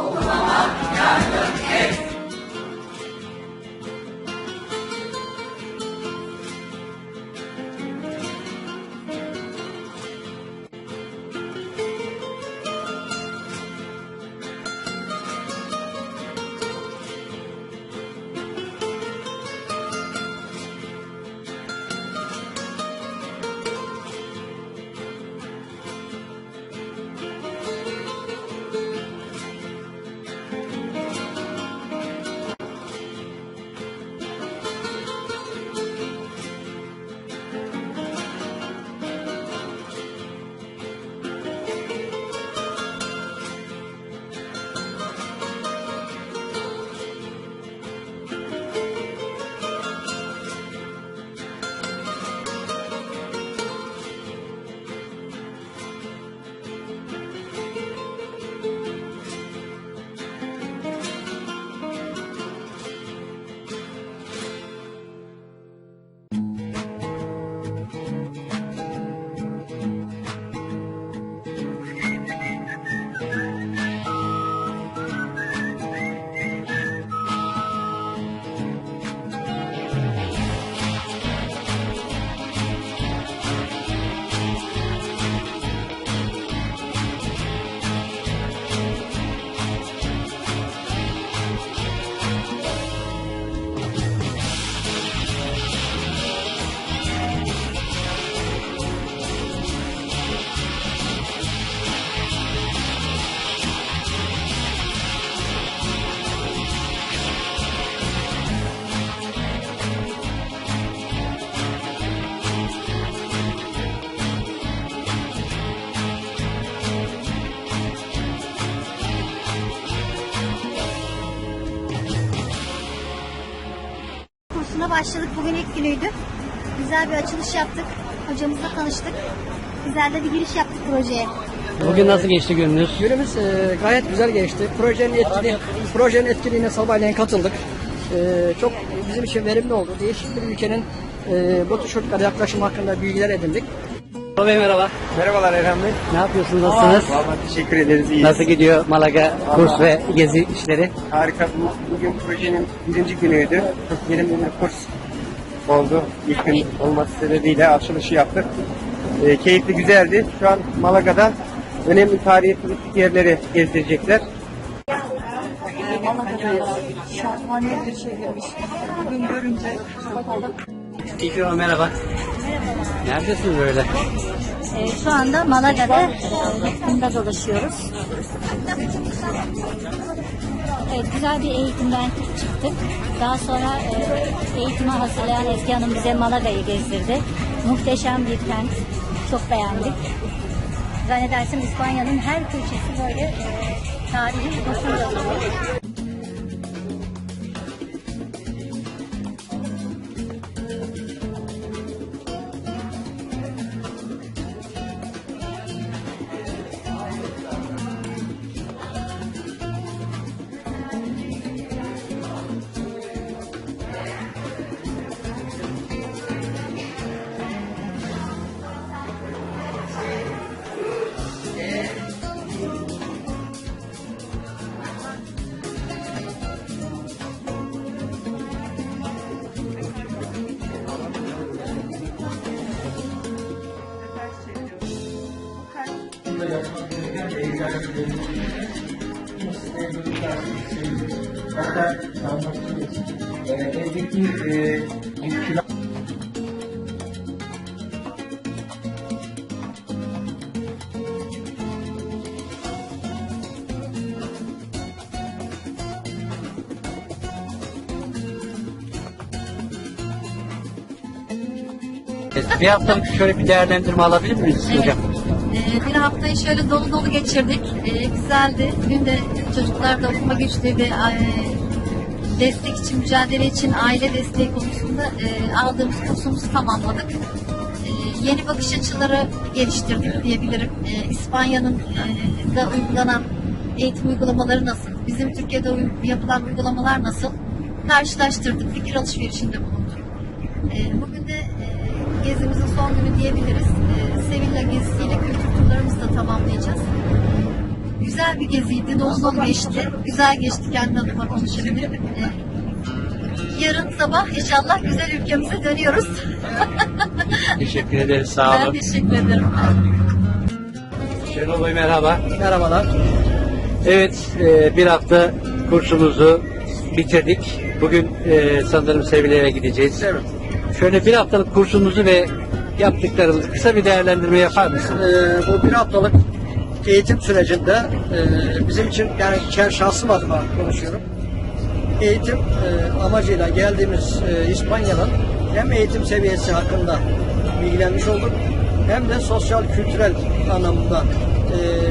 啊。Kursuna başladık. Bugün ilk günüydü. Güzel bir açılış yaptık. Hocamızla tanıştık. Güzel de bir giriş yaptık projeye. Bugün nasıl geçti gününüz? Günümüz e, gayet güzel geçti. Projenin etkili, projenin etkinliğine sabahleyin katıldık. E, çok bizim için verimli oldu. Değişik bir ülkenin e, bu tür çocuklara yaklaşım hakkında bilgiler edindik. Mustafa Bey merhaba. Merhabalar Erhan Bey. Ne yapıyorsunuz? Nasılsınız? Vallahi teşekkür ederiz. İyiyiz. Nasıl gidiyor Malaga kurs ve gezi işleri? Harika. Bu- Bugün projenin birinci günüydü. Çok verimli bir kurs oldu. İlk gün olması sebebiyle açılışı yaptık. Ee, keyifli, güzeldi. Şu an Malaga'da önemli tarihi turistik yerleri gezdirecekler. İlk merhaba. Neredesiniz böyle? Ee, şu anda Malaga'da e, yakında dolaşıyoruz. Evet, güzel bir eğitimden çıktık. Daha sonra e, eğitime hazırlayan Ezgi Hanım bize Malaga'yı gezdirdi. Muhteşem bir kent. Çok beğendik. Zannedersem İspanya'nın her köşesi böyle e, tarihi basın Bir haftalık şöyle bir değerlendirme alabilir miyiz hocam? Ee, bir haftayı şöyle dolu dolu geçirdik. Ee, güzeldi. Bugün de çocuklar da okuma güçlüğü ve e, destek için, mücadele için aile desteği konusunda e, aldığımız kursumuzu tamamladık. Ee, yeni bakış açıları geliştirdik diyebilirim. Ee, İspanya'nın e, da uygulanan eğitim uygulamaları nasıl? Bizim Türkiye'de yapılan uygulamalar nasıl? Karşılaştırdık, fikir alışverişinde bulunduk. Ee, Bugün de e, gezimizin son günü diyebiliriz. Ee, Sevilla gezisiyle kültür turlarımızı da tamamlayacağız. Güzel bir geziydi. Dolu dolu geçti. Güzel geçti kendi adıma konuşabilirim. Ee, yarın sabah inşallah güzel ülkemize dönüyoruz. Teşekkür ederiz. Sağ ben olun. teşekkür ederim. Şenol Bey merhaba. Merhabalar. Evet, e, bir hafta kursumuzu bitirdik. Bugün e, sanırım Sevilay'a gideceğiz. Evet. Şöyle bir haftalık kursumuzu ve yaptıklarımızı kısa bir değerlendirme yapar mısın? Ee, bu bir haftalık eğitim sürecinde e, bizim için yani kendi şahsım adıma konuşuyorum. Eğitim e, amacıyla geldiğimiz e, İspanya'nın hem eğitim seviyesi hakkında bilgilenmiş olduk hem de sosyal kültürel anlamda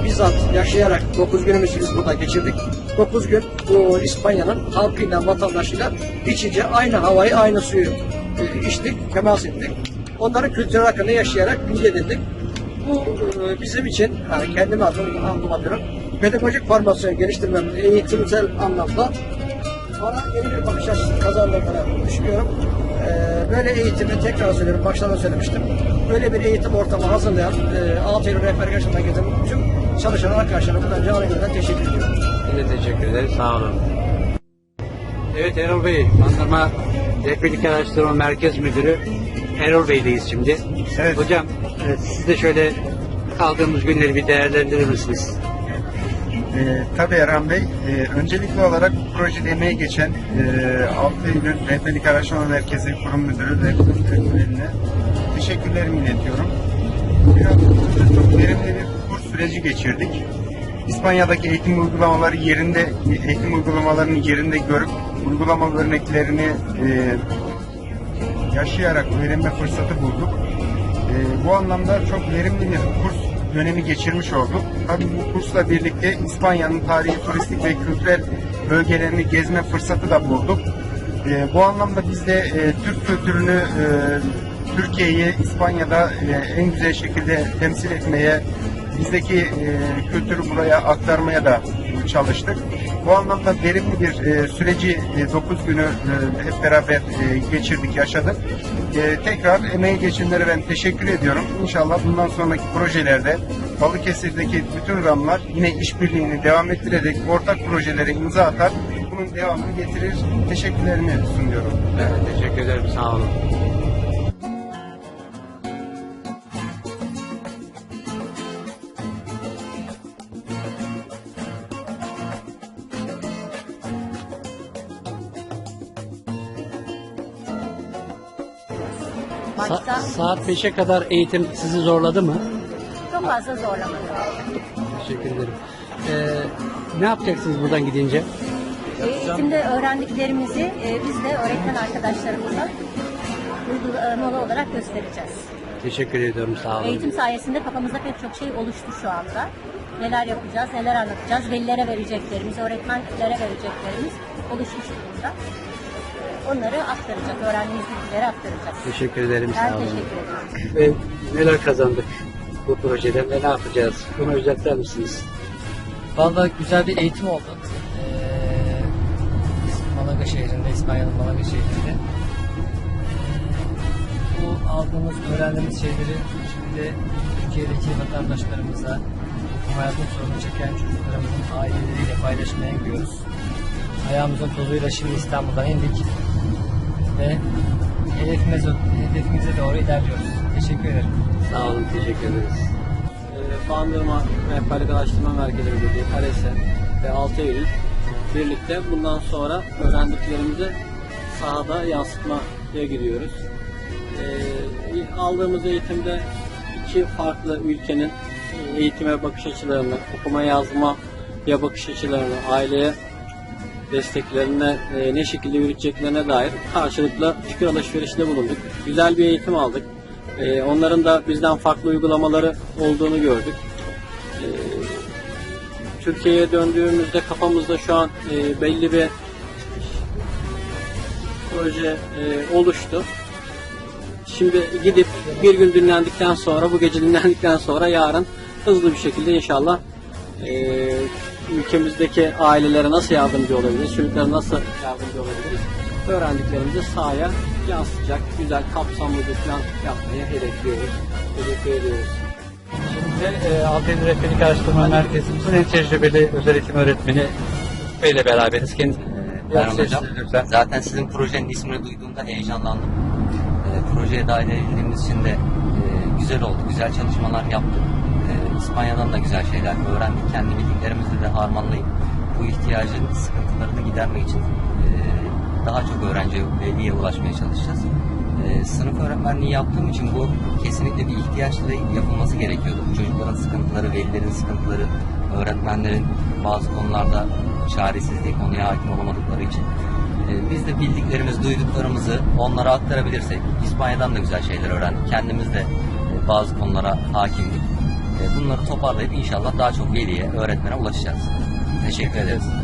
e, bizzat yaşayarak 9 günümüzü biz burada geçirdik. 9 gün bu İspanya'nın halkıyla, vatandaşıyla iç içe aynı havayı, aynı suyu içtik, temas ettik. Onların kültürel hakkında yaşayarak bilgi edindik. Bu e, bizim için yani kendim adıma anlatıyorum. Pedagojik formasyon geliştirmem eğitimsel anlamda bana yeni bir bakış açısı kazandırdığını düşünüyorum. E, böyle eğitimi tekrar söylüyorum, baştan da söylemiştim. Böyle bir eğitim ortamı hazırlayan e, 6 Eylül Rehber Gerçekten gezen tüm çalışan arkadaşlarıma buradan canı gönülden teşekkür ediyorum. Biz de teşekkür ederiz. Sağ olun. Evet Erol Bey, Bandırma Rehberlik Araştırma Merkez Müdürü Erol Bey'deyiz şimdi. Evet. Hocam, e, siz de şöyle kaldığımız günleri bir değerlendirir misiniz? Ee, tabii Erhan Bey, e, öncelikli olarak bu projede emeği geçen e, 6 Eylül Rehberlik Araştırma Merkezi Kurum Müdürü kurum personeline teşekkürlerimi iletiyorum. Bir hafta çok verimli bir kurs süreci geçirdik. İspanya'daki eğitim uygulamaları yerinde, eğitim uygulamalarını yerinde görüp uygulama örneklerini e, yaşayarak öğrenme fırsatı bulduk. Ee, bu anlamda çok verimli bir kurs dönemi geçirmiş olduk. Tabii bu kursla birlikte İspanya'nın tarihi, turistik ve kültürel bölgelerini gezme fırsatı da bulduk. Ee, bu anlamda biz de e, Türk kültürünü e, Türkiye'yi İspanya'da e, en güzel şekilde temsil etmeye, bizdeki e, kültürü buraya aktarmaya da çalıştık. Bu anlamda verimli bir e, süreci 9 günü e, hep beraber e, geçirdik, yaşadık. E, tekrar emeği geçenlere ben teşekkür ediyorum. İnşallah bundan sonraki projelerde Balıkesir'deki bütün ramlar yine işbirliğini devam ettirerek ortak projelere imza atar. Bunun devamını getirir. Teşekkürlerimi sunuyorum. Evet, teşekkür ederim. Sağ olun. Saat 5'e kadar eğitim sizi zorladı mı? çok fazla zorlamadı. Teşekkür ederim. Ee, ne yapacaksınız buradan gidince? Eğitimde öğrendiklerimizi e, biz de öğretmen arkadaşlarımıza uygulamalı olarak göstereceğiz. Teşekkür ediyorum. Sağ olun. Eğitim sayesinde kafamızda pek çok şey oluştu şu anda. Neler yapacağız, neler anlatacağız, velilere vereceklerimiz, öğretmenlere vereceklerimiz oluşmuş durumda. Onları aktaracak, öğrendiğimiz bilgileri aktaracağız. Teşekkür ederim. Ben Sağ olun. teşekkür ederim. Ve neler kazandık bu projeden ve ne yapacağız? Bunu özetler misiniz? Vallahi güzel bir eğitim oldu. Ee, Malaga şehrinde, İspanya'nın Malaga şehrinde. Bu aldığımız, öğrendiğimiz şeyleri şimdi Türkiye'deki vatandaşlarımıza, hayatın sorunu çeken çocuklarımızın aileleriyle paylaşmaya gidiyoruz. Ayağımızın tozuyla şimdi İstanbul'dan indik ve hedefimize, hedefimize doğru ilerliyoruz. Teşekkür ederim. Sağ olun. Teşekkür ederiz. e, Bandırma Rehberlik Araştırma Merkezi Müdürlüğü, KARESE ve 6 Eylül birlikte bundan sonra öğrendiklerimizi sahada yansıtmaya gidiyoruz. E, aldığımız eğitimde iki farklı ülkenin e, eğitime bakış açılarını, okuma yazma ya bakış açılarını, aileye desteklerine e, ne şekilde yürüteceklerine dair karşılıklı fikir alışverişinde bulunduk. Güzel bir eğitim aldık. E, onların da bizden farklı uygulamaları olduğunu gördük. E, Türkiye'ye döndüğümüzde kafamızda şu an e, belli bir proje e, oluştu. Şimdi gidip bir gün dinlendikten sonra, bu gece dinlendikten sonra yarın hızlı bir şekilde inşallah e, ülkemizdeki ailelere nasıl yardımcı olabiliriz, çocuklara nasıl yardımcı olabiliriz, öğrendiklerimizi sahaya yansıtacak güzel kapsamlı bir plan yapmayı hedefliyoruz. Hedef ediyoruz. Şimdi e, Altaylı Rehberlik Araştırma Merkezimizin en tecrübeli özel eğitim öğretmeni Bey ile beraberiz. Kendisi Merhaba Biraz hocam. lütfen. Zaten sizin projenin ismini duyduğumda heyecanlandım. Ee, projeye dahil edildiğimiz için de e, güzel oldu. Güzel çalışmalar yaptık. İspanya'dan da güzel şeyler öğrendik. Kendi bildiklerimizi de harmanlayıp bu ihtiyacın sıkıntılarını gidermek için e, daha çok öğrenci veliye ulaşmaya çalışacağız. E, sınıf öğretmenliği yaptığım için bu kesinlikle bir ihtiyaçla yapılması gerekiyordu. Çocukların sıkıntıları, velilerin sıkıntıları, öğretmenlerin bazı konularda çaresizliği, konuya hakim olamadıkları için. E, biz de bildiklerimiz, duyduklarımızı onlara aktarabilirsek, İspanya'dan da güzel şeyler öğrendik. Kendimiz de bazı konulara hakimdik. E, bunları toparlayıp inşallah daha çok veliye, öğretmene ulaşacağız. Teşekkür ederiz.